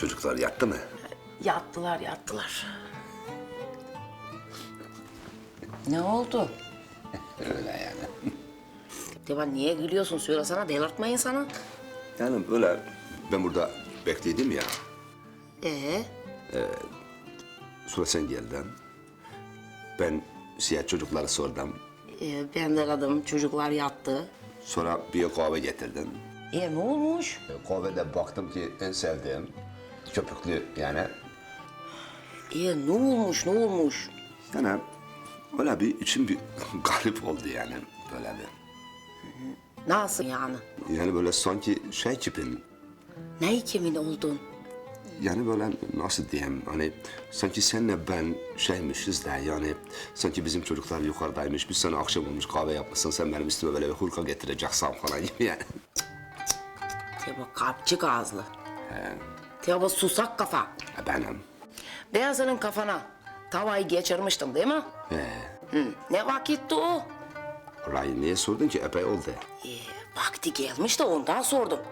Çocuklar yattı mı? Yattılar yattılar. Ne oldu? Öyle yani. Devan niye gülüyorsun? Söylesene delirtme insanı. Yani böyle ben burada bekledim ya. Ee, Sonra sen geldin. Ben siyah çocukları sordum. e, ben de aradım. Çocuklar yattı. Sonra bir kahve getirdin. E ne olmuş? Kahvede baktım ki en sevdiğim köpüklü yani. E ne olmuş ne olmuş? Yani öyle bir içim bir garip oldu yani böyle bir. Nasıl yani? Yani böyle sanki şey tipin Ne kimin oldun? yani böyle nasıl diyeyim hani sanki senle ben şeymişiz de yani sanki bizim çocuklar yukarıdaymış biz sana akşam olmuş kahve yapmışsın sen benim üstüme böyle bir hırka getireceksin falan gibi yani. Teba kapçık ağızlı. Teba susak kafa. Benim. Ben senin kafana tavayı geçirmiştim değil mi? Ee, Hı. Ne vakitti o? orayı niye sordun ki epey oldu. E, vakti gelmiş de ondan sordum.